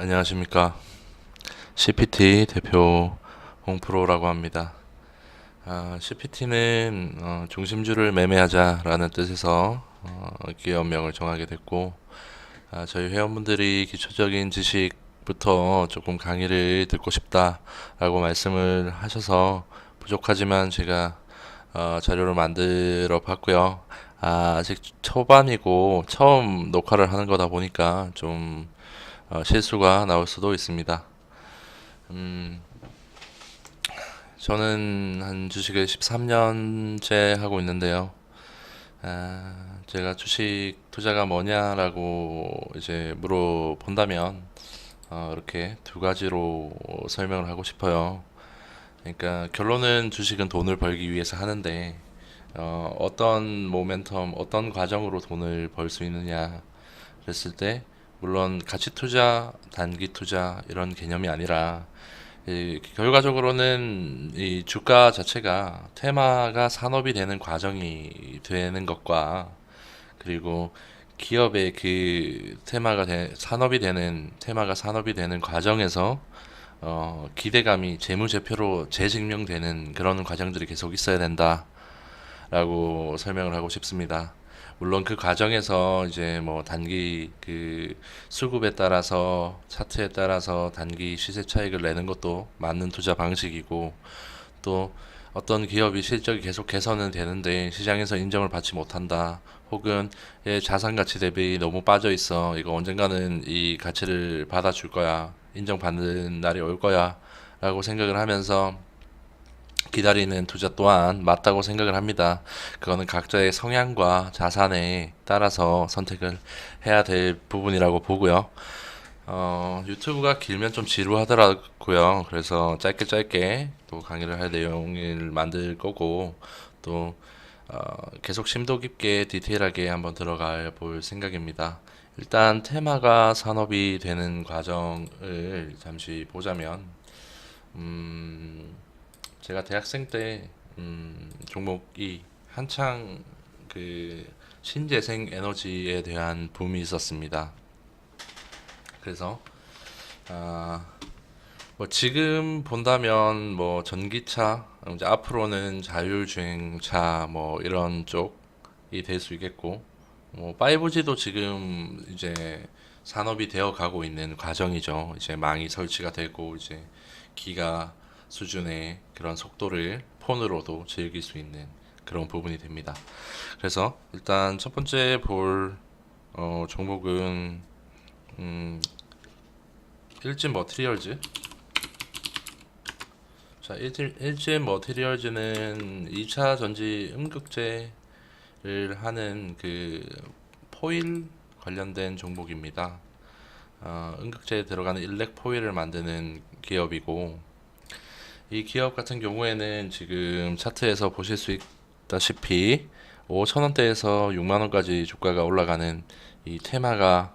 안녕하십니까. CPT 대표 홍프로라고 합니다. 아, CPT는 어, 중심주를 매매하자라는 뜻에서 어, 기업명을 정하게 됐고, 아, 저희 회원분들이 기초적인 지식부터 조금 강의를 듣고 싶다라고 말씀을 하셔서 부족하지만 제가 어, 자료를 만들어 봤고요. 아, 아직 초반이고 처음 녹화를 하는 거다 보니까 좀 어, 실수가 나올 수도 있습니다. 음, 저는 한 주식을 13년째 하고 있는데요. 아, 제가 주식 투자가 뭐냐라고 이제 물어본다면 어, 이렇게 두 가지로 설명을 하고 싶어요. 그러니까 결론은 주식은 돈을 벌기 위해서 하는데 어, 어떤 모멘텀, 어떤 과정으로 돈을 벌 수 있느냐 그랬을 때 물론 가치 투자, 단기 투자 이런 개념이 아니라 이 결과적으로는 이 주가 자체가 테마가 산업이 되는 과정이 되는 것과 그리고 기업의 그 테마가 되, 산업이 되는 테마가 산업이 되는 과정에서 어, 기대감이 재무제표로 재증명되는 그런 과정들이 계속 있어야 된다라고 설명을 하고 싶습니다. 물론 그 과정에서 이제 뭐 단기 그 수급에 따라서 차트에 따라서 단기 시세 차익을 내는 것도 맞는 투자 방식이고 또 어떤 기업이 실적이 계속 개선은 되는데 시장에서 인정을 받지 못한다. 혹은 얘 자산 가치 대비 너무 빠져 있어. 이거 언젠가는 이 가치를 받아줄 거야. 인정받는 날이 올 거야. 라고 생각을 하면서 기다리는 투자 또한 맞다고 생각을 합니다. 그거는 각자의 성향과 자산에 따라서 선택을 해야 될 부분이라고 보고요. 어, 유튜브가 길면 좀 지루하더라고요. 그래서 짧게 짧게 또 강의를 할 내용을 만들 거고 또 어, 계속 심도 깊게 디테일하게 한번 들어가 볼 생각입니다. 일단 테마가 산업이 되는 과정을 잠시 보자면 음, 제가 대학생 때 음, 종목이 한창 그 신재생 에너지에 대한 붐이 있었습니다. 그래서 아, 뭐 지금 본다면 뭐 전기차 이제 앞으로는 자율주행차 뭐 이런 쪽이 될 수 있겠고 뭐 5G도 지금 이제 산업이 되어 가고 있는 과정이죠. 이제 망이 설치가 되고 이제 기가 수준의 그런 속도를 폰으로도 즐길 수 있는 그런 부분이 됩니다. 그래서 일단 첫 번째 볼 어, 종목은 음, 일진 머티리얼즈 자, 일진, 일진 머티리얼즈는 2차 전지 음극재를 하는 그 포일 관련된 종목입니다. 어, 음극재에 들어가는 일렉 포일을 만드는 기업이고 이 기업 같은 경우에는 지금 차트에서 보실 수 있다시피 5천원대에서 6만원까지 주가가 올라가는 이 테마가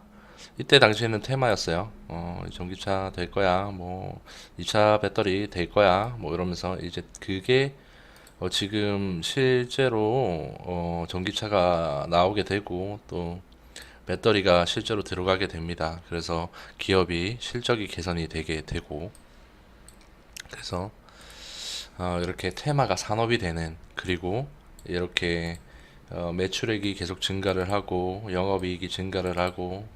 이때 당시에는 테마였어요. 어, 전기차 될 거야. 뭐 2차 배터리 될 거야. 뭐 이러면서 이제 그게 어, 지금 실제로 어, 전기차가 나오게 되고 또 배터리가 실제로 들어가게 됩니다. 그래서 기업이 실적이 개선이 되게 되고 그래서 어, 이렇게 테마가 산업이 되는 그리고 이렇게 어, 매출액이 계속 증가를 하고 영업이익이 증가를 하고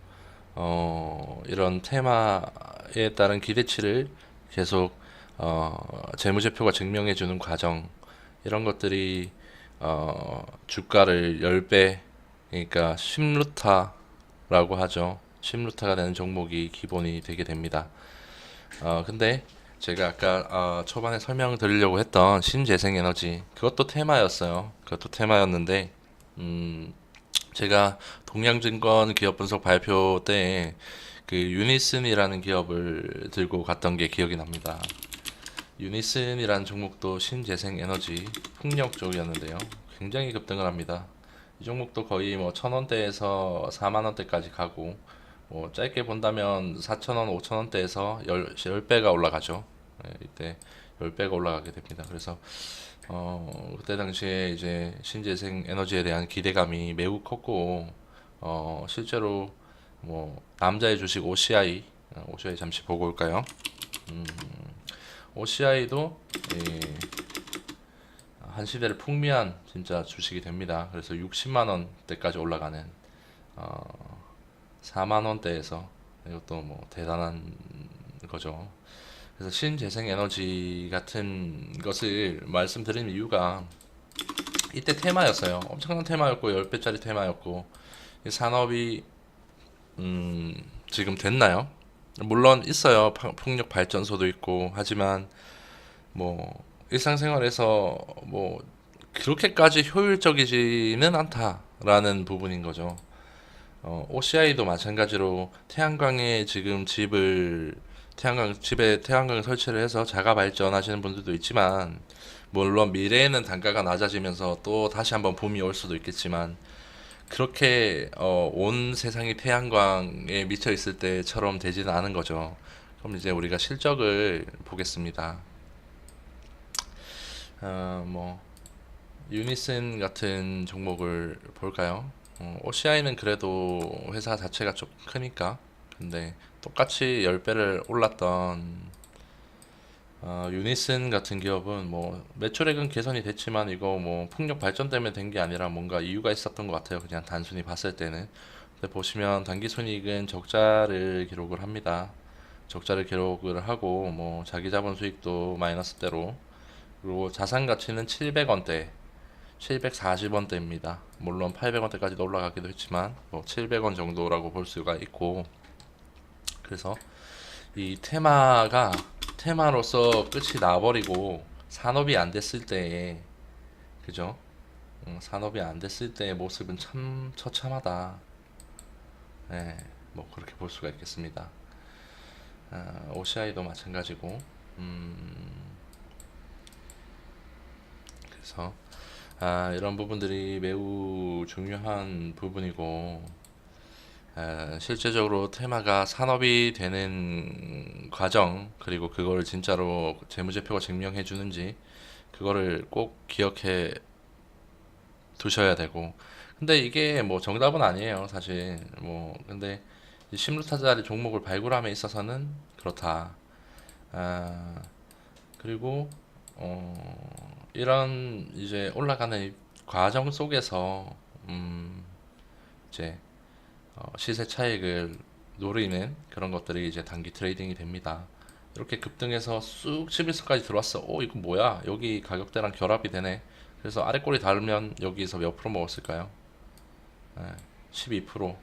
어, 이런 테마에 따른 기대치를 계속 어, 재무제표가 증명해 주는 과정 이런 것들이 어, 주가를 10배 그러니까 10루타라고 하죠. 10루타가 되는 종목이 기본이 되게 됩니다. 어, 근데 제가 아까 어, 초반에 설명드리려고 했던 신재생에너지 그것도 테마였어요. 그것도 테마였는데 음, 제가 동양증권 기업 분석 발표 때 그 유니슨이라는 기업을 들고 갔던 게 기억이 납니다. 유니슨이라는 종목도 신재생에너지 풍력 쪽이었는데요. 굉장히 급등을 합니다. 이 종목도 거의 뭐 천원대에서 4만원대까지 가고 뭐 짧게 본다면 4,000원, 5,000원대에서 10, 배가 올라가죠. 네, 이때 10배가 올라가게 됩니다. 그래서 어, 그때 당시에 이제 신재생 에너지에 대한 기대감이 매우 컸고 어, 실제로 뭐 남자의 주식 OCI 어, OCI 잠시 보고 올까요? 음, OCI도 한 시대를 풍미한 진짜 주식이 됩니다. 그래서 60만 원대까지 올라가는 어, 4만 원대에서 이것도 뭐 대단한 거죠. 그래서 신재생 에너지 같은 것을 말씀드리는 이유가 이때 테마였어요. 엄청난 테마였고 10배짜리 테마였고 이 산업이 음, 지금 됐나요? 물론 있어요. 파- 풍력 발전소도 있고 하지만 뭐 일상생활에서 뭐 그렇게까지 효율적이지는 않다라는 부분인 거죠. 어, OCI도 마찬가지로 태양광에 지금 집을 태양광 집에 태양광 설치를 해서 자가 발전하시는 분들도 있지만 물론 미래에는 단가가 낮아지면서 또 다시 한번 붐이 올 수도 있겠지만 그렇게 어, 온 세상이 태양광에 미쳐 있을 때처럼 되지는 않은 거죠. 그럼 이제 우리가 실적을 보겠습니다. 어, 뭐 유니슨 같은 종목을 볼까요? 어, OCI는 그래도 회사 자체가 좀 크니까 근데 똑같이 10배를 올랐던 어, 유니슨 같은 기업은 뭐 매출액은 개선이 됐지만 이거 뭐 풍력 발전 때문에 된 게 아니라 뭔가 이유가 있었던 것 같아요. 그냥 단순히 봤을 때는. 근데 보시면 단기 순이익은 적자를 기록을 합니다. 적자를 기록을 하고 뭐 자기 자본 수익도 마이너스대로 그리고 자산 가치는 700원대, 740원대입니다. 물론 800원대까지도 올라가기도 했지만 뭐 700원 정도라고 볼 수가 있고 그래서 이 테마가 테마로서 끝이 나버리고 산업이 안 됐을 때에 그죠? 음, 산업이 안 됐을 때의 모습은 참 처참하다. 네, 뭐 그렇게 볼 수가 있겠습니다. 아, OCI도 마찬가지고, 음, 그래서 아, 이런 부분들이 매우 중요한 부분이고, 아, 실제적으로 테마가 산업이 되는 과정, 그리고 그걸 진짜로 재무제표가 증명해 주는지, 그거를 꼭 기억해 두셔야 되고. 근데 이게 뭐 정답은 아니에요, 사실. 뭐, 근데 이 심루타자리 종목을 발굴함에 있어서는 그렇다. 아, 그리고, 어, 이런 이제 올라가는 이 과정 속에서, 음, 이제 어, 시세 차익을 노리는 그런 것들이 이제 단기 트레이딩이 됩니다. 이렇게 급등해서 쑥 11선까지 들어왔어. 오, 이거 뭐야? 여기 가격대랑 결합이 되네. 그래서 아래 꼬리 닳으면 여기서 몇 프로 먹었을까요? 예, 12%.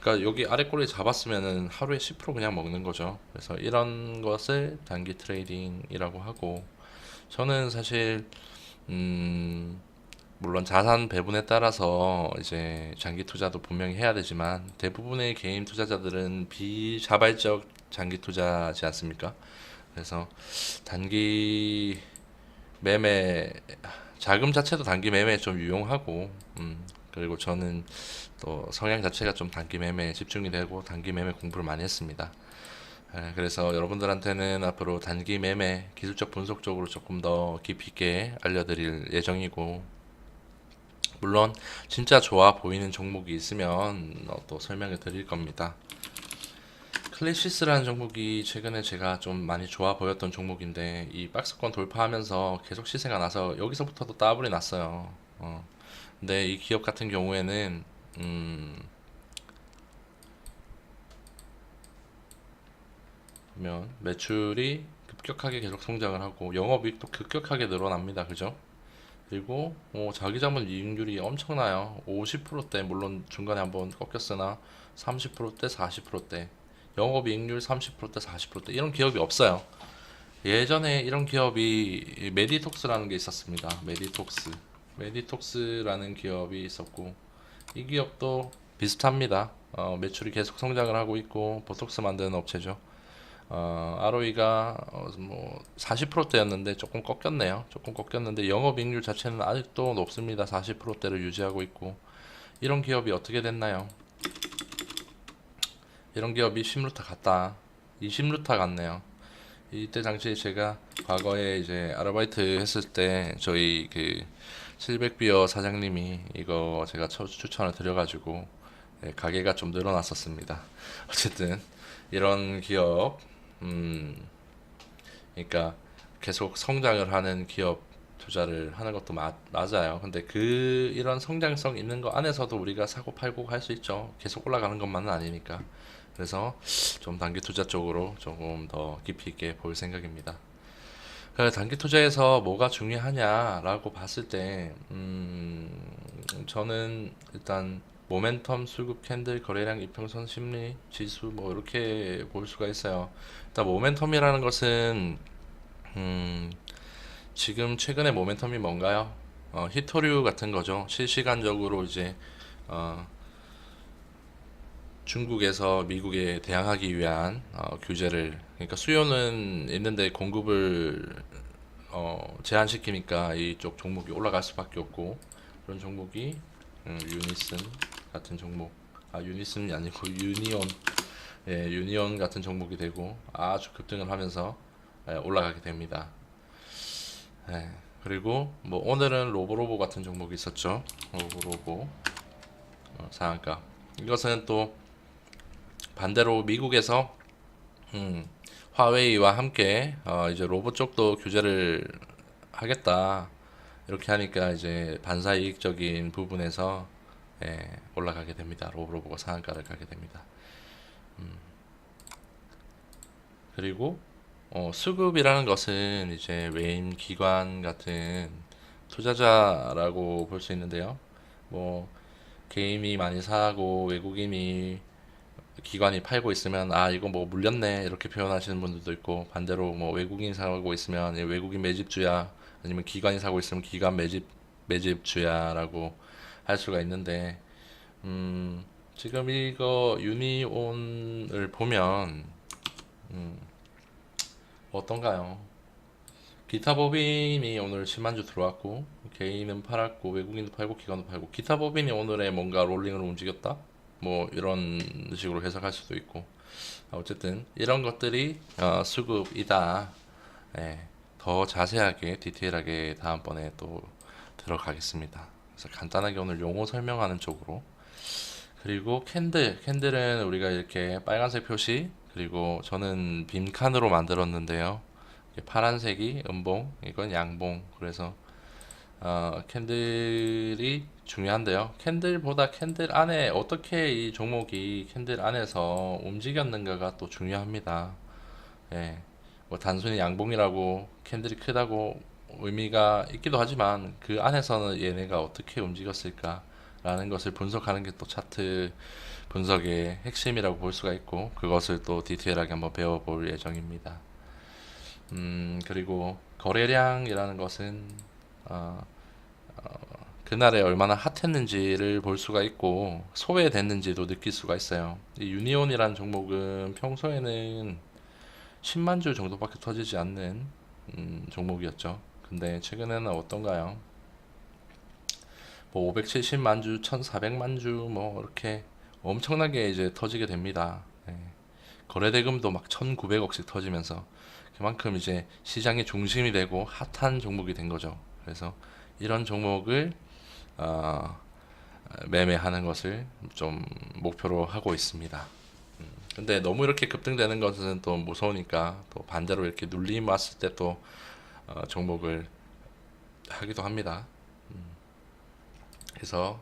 그러니까 여기 아래 꼬리 잡았으면은 하루에 10% 그냥 먹는 거죠. 그래서 이런 것을 단기 트레이딩이라고 하고 저는 사실 음 물론 자산 배분에 따라서 이제 장기 투자도 분명히 해야 되지만 대부분의 개인 투자자들은 비자발적 장기 투자지 않습니까? 그래서 단기 매매 자금 자체도 단기 매매에 좀 유용하고 음 그리고 저는 또 성향 자체가 좀 단기 매매에 집중이 되고 단기 매매 공부를 많이 했습니다. 에, 그래서 여러분들한테는 앞으로 단기 매매 기술적 분석 쪽으로 조금 더 깊이 있게 알려드릴 예정이고 물론 진짜 좋아 보이는 종목이 있으면 어, 또 설명을 드릴 겁니다. 클래시스라는 종목이 최근에 제가 좀 많이 좋아 보였던 종목인데 이 박스권 돌파하면서 계속 시세가 나서 여기서부터도 따블이 났어요. 어. 근데 이 기업 같은 경우에는 음, 보면 매출이 급격하게 계속 성장을 하고 영업이익도 급격하게 늘어납니다. 그죠? 그리고 어, 자기 자본 이익률이 엄청나요. 50%대 물론 중간에 한번 꺾였으나 30%대, 40%대 영업이익률 30%대, 40%대 이런 기업이 없어요. 예전에 이런 기업이 메디톡스라는 게 있었습니다. 메디톡스. 메디톡스라는 기업이 있었고 이 기업도 비슷합니다. 어, 매출이 계속 성장을 하고 있고 보톡스 만드는 업체죠. 어, ROE가 어, 뭐 40%대였는데 조금 꺾였네요. 조금 꺾였는데 영업이익률 자체는 아직도 높습니다. 40%대를 유지하고 있고 이런 기업이 어떻게 됐나요? 이런 기업이 10루타 같다. 20루타 같네요. 이때 당시에 제가 과거에 이제 아르바이트 했을 때 저희 그 700비어 사장님이 이거 제가 처- 추천을 드려가지고 예, 가게가 좀 늘어났었습니다. 어쨌든 이런 기업, 음, 그러니까 계속 성장을 하는 기업 투자를 하는 것도 마, 맞아요. 근데 그 이런 성장성 있는 거 안에서도 우리가 사고 팔고 할 수 있죠. 계속 올라가는 것만은 아니니까. 그래서 좀 단기 투자 쪽으로 조금 더 깊이 있게 볼 생각입니다. 그 단기 투자에서 뭐가 중요하냐라고 봤을 때, 음, 저는 일단 모멘텀, 수급, 캔들, 거래량, 이평선, 심리, 지수 뭐 이렇게 볼 수가 있어요. 일단 모멘텀이라는 것은 음, 지금 최근에 모멘텀이 뭔가요? 어, 히토류 같은 거죠. 실시간적으로 이제 어, 중국에서 미국에 대항하기 위한 어, 규제를 그러니까 수요는 있는데 공급을 어, 제한시키니까 이쪽 종목이 올라갈 수밖에 없고 그런 종목이 음, 유니슨 같은 종목 아 유니슨이 아니고 유니온 예, 유니온 같은 종목이 되고 아주 급등을 하면서 예, 올라가게 됩니다. 예, 그리고 뭐 오늘은 로보로보 같은 종목이 있었죠. 로보로보 어, 상한가 이것은 또 반대로 미국에서 음, 화웨이와 함께 어, 이제 로봇 쪽도 규제를 하겠다 이렇게 하니까 이제 반사이익적인 부분에서 예, 올라가게 됩니다. 로브로보가 상한가를 가게 됩니다. 음, 그리고 어, 수급이라는 것은 이제 외인 기관 같은 투자자라고 볼 수 있는데요. 뭐 개인이 많이 사고 외국인이 기관이 팔고 있으면 아 이거 뭐 물렸네 이렇게 표현하시는 분들도 있고 반대로 뭐 외국인이 사고 있으면 이 외국인 매집주야 아니면 기관이 사고 있으면 기관 매집 매집주야라고 할 수가 있는데 음 지금 이거 유니온을 보면 음 어떤가요? 기타 법인이 오늘 10만 주 들어왔고 개인은 팔았고 외국인도 팔고 기관도 팔고 기타 법인이 오늘에 뭔가 롤링을 움직였다? 뭐 이런 식으로 해석할 수도 있고 어쨌든 이런 것들이 어, 수급이다. 예, 더 자세하게 디테일하게 다음번에 또 들어가겠습니다. 그래서 간단하게 오늘 용어 설명하는 쪽으로 그리고 캔들 캔들은 우리가 이렇게 빨간색 표시 그리고 저는 빈칸으로 만들었는데요. 파란색이 음봉 이건 양봉 그래서 어, 캔들이 중요한데요. 캔들보다 캔들 안에 어떻게 이 종목이 캔들 안에서 움직였는가가 또 중요합니다. 예, 뭐 단순히 양봉이라고 캔들이 크다고 의미가 있기도 하지만 그 안에서는 얘네가 어떻게 움직였을까라는 것을 분석하는 게 또 차트 분석의 핵심이라고 볼 수가 있고 그것을 또 디테일하게 한번 배워볼 예정입니다. 음, 그리고 거래량이라는 것은 어, 어, 그날에 얼마나 핫했는지를 볼 수가 있고 소외됐는지도 느낄 수가 있어요. 이 유니온이라는 종목은 평소에는 10만 주 정도밖에 터지지 않는 음, 종목이었죠. 근데 최근에는 어떤가요? 뭐 570만 주, 1,400만 주, 뭐 이렇게 엄청나게 이제 터지게 됩니다. 네. 거래 대금도 막 1,900억씩 터지면서 그만큼 이제 시장의 중심이 되고 핫한 종목이 된 거죠. 그래서 이런 종목을 어, 매매하는 것을 좀 목표로 하고 있습니다. 음, 근데 너무 이렇게 급등되는 것은 또 무서우니까 또 반대로 이렇게 눌림 왔을 때또 어, 종목을 하기도 합니다. 음, 그래서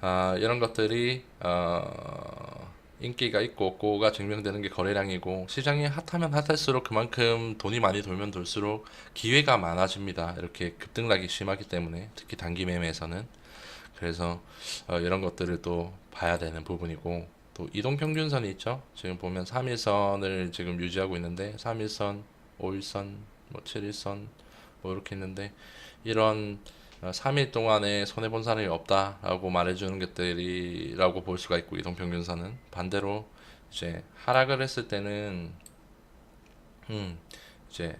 아, 이런 것들이 어, 인기가 있고 없고가 증명되는 게 거래량이고 시장이 핫하면 핫할수록 그만큼 돈이 많이 돌면 돌수록 기회가 많아집니다. 이렇게 급등락이 심하기 때문에 특히 단기 매매에서는 그래서 어, 이런 것들을 또 봐야 되는 부분이고 또 이동 평균선이 있죠. 지금 보면 3일선을 지금 유지하고 있는데 3일선, 5일선, 뭐 7일선 뭐 이렇게 있는데 이런 3일 어, 동안에 손해 본 사람이 없다라고 말해주는 것들이라고 볼 수가 있고 이동 평균선은 반대로 이제 하락을 했을 때는 음 이제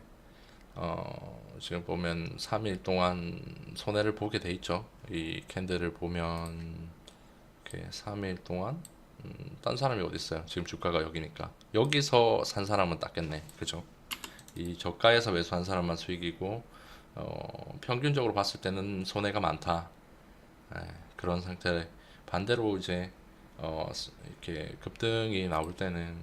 어 지금 보면 3일 동안 손해를 보게 돼 있죠. 이 캔들을 보면 이렇게 3일 동안 음, 딴 사람이 어디 있어요? 지금 주가가 여기니까. 여기서 산 사람은 땄겠네. 그죠 이 저가에서 매수한 사람만 수익이고 어, 평균적으로 봤을 때는 손해가 많다. 에, 예, 그런 상태. 반대로 이제 어, 이렇게 급등이 나올 때는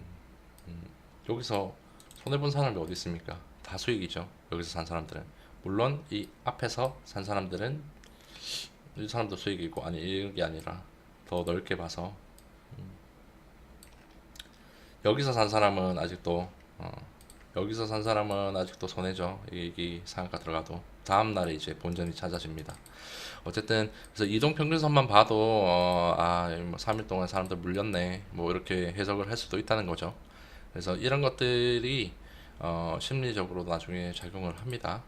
음, 여기서 손해 본 사람이 어디 있습니까? 다 수익이죠. 여기서 산 사람들은 물론 이 앞에서 산 사람들은 이 사람도 수익이고 아니 이게 아니라 더 넓게 봐서 음, 여기서 산 사람은 아직도 어, 여기서 산 사람은 아직도 손해죠. 이익이 상한가 들어가도 다음 날에 이제 본전이 찾아집니다. 어쨌든 그래서 이동 평균선만 봐도 어, 아, 뭐 3일 동안 사람들 물렸네. 뭐 이렇게 해석을 할 수도 있다는 거죠. 그래서 이런 것들이 어, 심리적으로 나중에 작용을 합니다.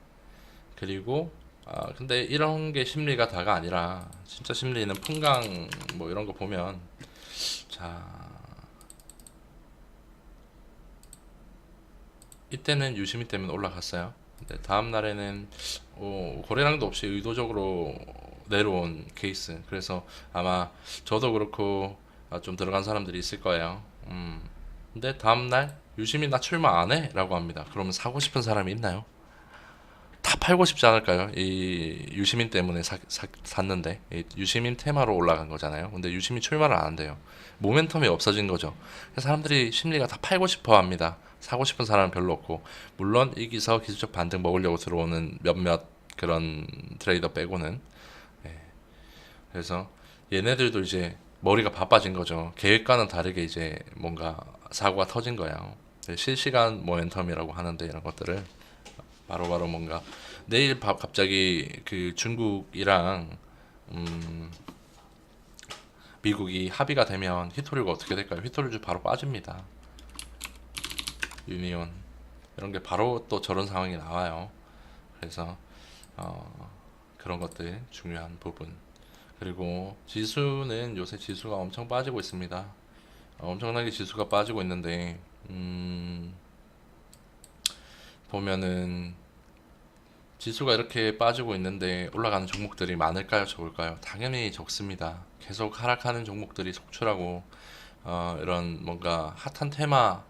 그리고 아, 근데 이런 게 심리가 다가 아니라 진짜 심리는 풍강 뭐 이런 거 보면 자 이때는 유심히 때문에 올라갔어요. 근데 다음 날에는 어, 거래량도 없이 의도적으로 내려온 케이스. 그래서 아마 저도 그렇고 아, 좀 들어간 사람들이 있을 거예요. 음. 근데 다음 날 유심히 나 출마 안 해? 라고 합니다. 그러면 사고 싶은 사람이 있나요? 다 팔고 싶지 않을까요? 이 유시민 때문에 사, 사- 샀는데 이 유시민 테마로 올라간 거잖아요. 근데 유시민 출마를 안 한대요. 모멘텀이 없어진 거죠. 사람들이 심리가 다 팔고 싶어 합니다. 사고 싶은 사람은 별로 없고 물론 이기서 기술적 반등 먹으려고 들어오는 몇몇 그런 트레이더 빼고는 예. 그래서 얘네들도 이제 머리가 바빠진 거죠. 계획과는 다르게 이제 뭔가 사고가 터진 거예요. 실시간 모멘텀이라고 하는데 이런 것들을 바로 바로 뭔가 내일 바- 갑자기 그 중국이랑 음 미국이 합의가 되면 히토류가 어떻게 될까요? 히토류주 바로 빠집니다. 유니온 이런 게 바로 또 저런 상황이 나와요. 그래서 어 그런 것들 중요한 부분. 그리고 지수는 요새 지수가 엄청 빠지고 있습니다. 어, 엄청나게 지수가 빠지고 있는데 음 보면은 지수가 이렇게 빠지고 있는데 올라가는 종목들이 많을까요? 적을까요? 당연히 적습니다. 계속 하락하는 종목들이 속출하고 어, 이런 뭔가 핫한 테마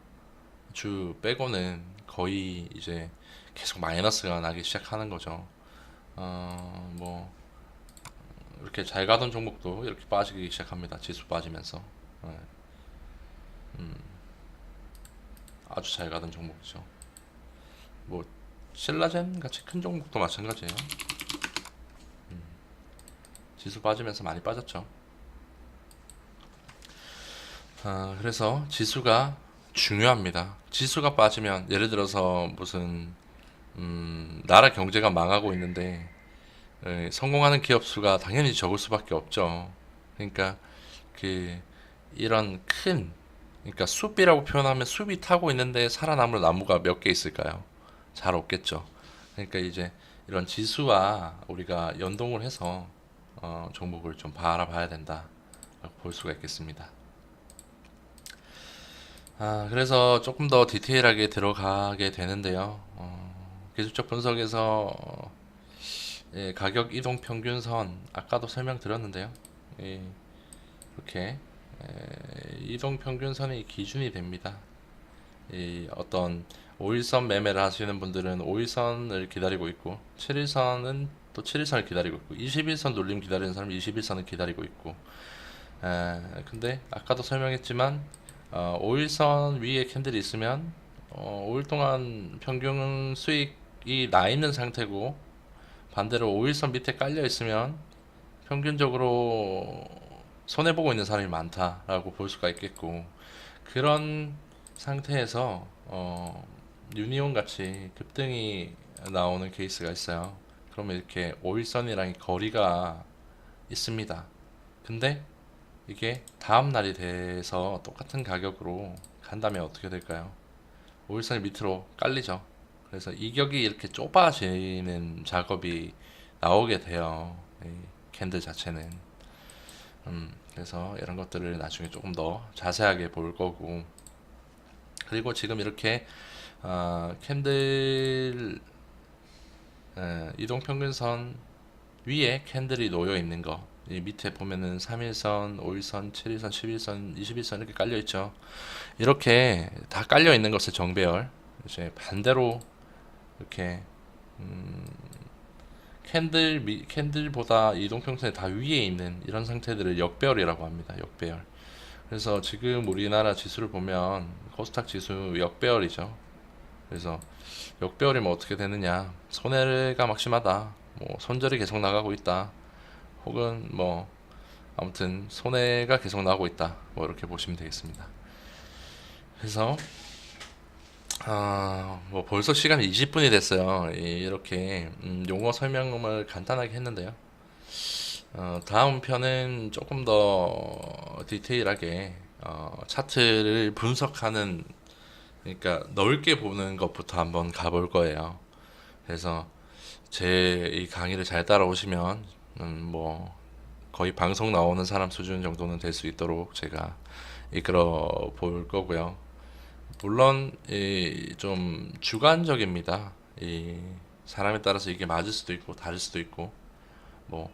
주 빼고는 거의 이제 계속 마이너스가 나기 시작하는 거죠. 어, 뭐 이렇게 잘 가던 종목도 이렇게 빠지기 시작합니다. 지수 빠지면서 네. 음, 아주 잘 가던 종목이죠. 뭐 신라젠 같이 큰 종목도 마찬가지예요. 음, 지수 빠지면서 많이 빠졌죠. 아, 그래서 지수가 중요합니다. 지수가 빠지면 예를 들어서 무슨 음, 나라 경제가 망하고 있는데 에, 성공하는 기업 수가 당연히 적을 수밖에 없죠. 그러니까 그 이런 큰 그러니까 숲이라고 표현하면 숲이 타고 있는데 살아남을 나무가 몇 개 있을까요? 잘 없겠죠. 그러니까 이제 이런 지수와 우리가 연동을 해서 어, 종목을 좀 바라봐야 된다. 볼 수가 있겠습니다. 아, 그래서 조금 더 디테일하게 들어가게 되는데요. 어, 기술적 분석에서 어, 예, 가격 이동 평균선 아까도 설명드렸는데요. 예, 이렇게 에, 이동 평균선이 기준이 됩니다. 이 어떤 5일선 매매를 하시는 분들은 5일선을 기다리고 있고 7일선은 또 7일선을 기다리고 있고 21선 눌림 기다리는 사람은 21선을 기다리고 있고 에, 근데 아까도 설명했지만 어, 5일선 위에 캔들이 있으면 어, 5일 동안 평균 수익이 나 있는 상태고 반대로 5일선 밑에 깔려 있으면 평균적으로 손해 보고 있는 사람이 많다라고 볼 수가 있겠고 그런 상태에서 어, 유니온 같이 급등이 나오는 케이스가 있어요. 그러면 이렇게 5일선이랑 거리가 있습니다. 근데 이게 다음 날이 돼서 똑같은 가격으로 간다면 어떻게 될까요? 5일선이 밑으로 깔리죠. 그래서 이격이 이렇게 좁아지는 작업이 나오게 돼요. 이 캔들 자체는. 음, 그래서 이런 것들을 나중에 조금 더 자세하게 볼 거고. 그리고 지금 이렇게 어, 캔들 에, 이동 평균선 위에 캔들이 놓여 있는 거. 이 밑에 보면은 3일선, 5일선, 7일선, 11선, 21선 이렇게 깔려 있죠. 이렇게 다 깔려 있는 것을 정배열. 이제 반대로 이렇게 음, 캔들 미, 캔들보다 이동평선이 다 위에 있는 이런 상태들을 역배열이라고 합니다. 역배열. 그래서 지금 우리나라 지수를 보면 코스닥 지수 역배열이죠. 그래서 역배열이면 어떻게 되느냐? 손해가 막심하다. 뭐 손절이 계속 나가고 있다. 혹은 뭐 아무튼 손해가 계속 나고 있다. 뭐 이렇게 보시면 되겠습니다. 그래서 아, 뭐 벌써 시간이 20분이 됐어요. 이- 이렇게 음, 용어 설명을 간단하게 했는데요. 어, 다음 편은 조금 더 디테일하게 어, 차트를 분석하는 그러니까 넓게 보는 것부터 한번 가볼 거예요. 그래서 제 이 강의를 잘 따라오시면 음, 뭐 거의 방송 나오는 사람 수준 정도는 될 수 있도록 제가 이끌어 볼 거고요. 물론 이 좀 주관적입니다. 이 사람에 따라서 이게 맞을 수도 있고 다를 수도 있고 뭐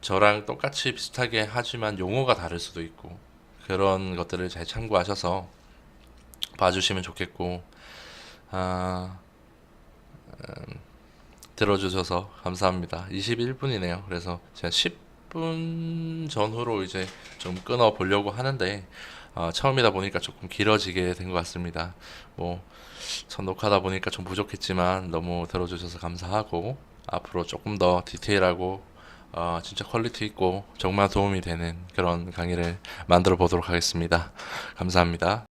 저랑 똑같이 비슷하게 하지만 용어가 다를 수도 있고 그런 것들을 잘 참고하셔서 봐주시면 좋겠고 아 들어주셔서 감사합니다. 21분이네요. 그래서 제가 10분 전후로 이제 좀 끊어 보려고 하는데 어, 처음이다 보니까 조금 길어지게 된 것 같습니다. 뭐 첫 녹화다 보니까 좀 부족했지만 너무 들어주셔서 감사하고 앞으로 조금 더 디테일하고 어, 진짜 퀄리티 있고 정말 도움이 되는 그런 강의를 만들어 보도록 하겠습니다. 감사합니다.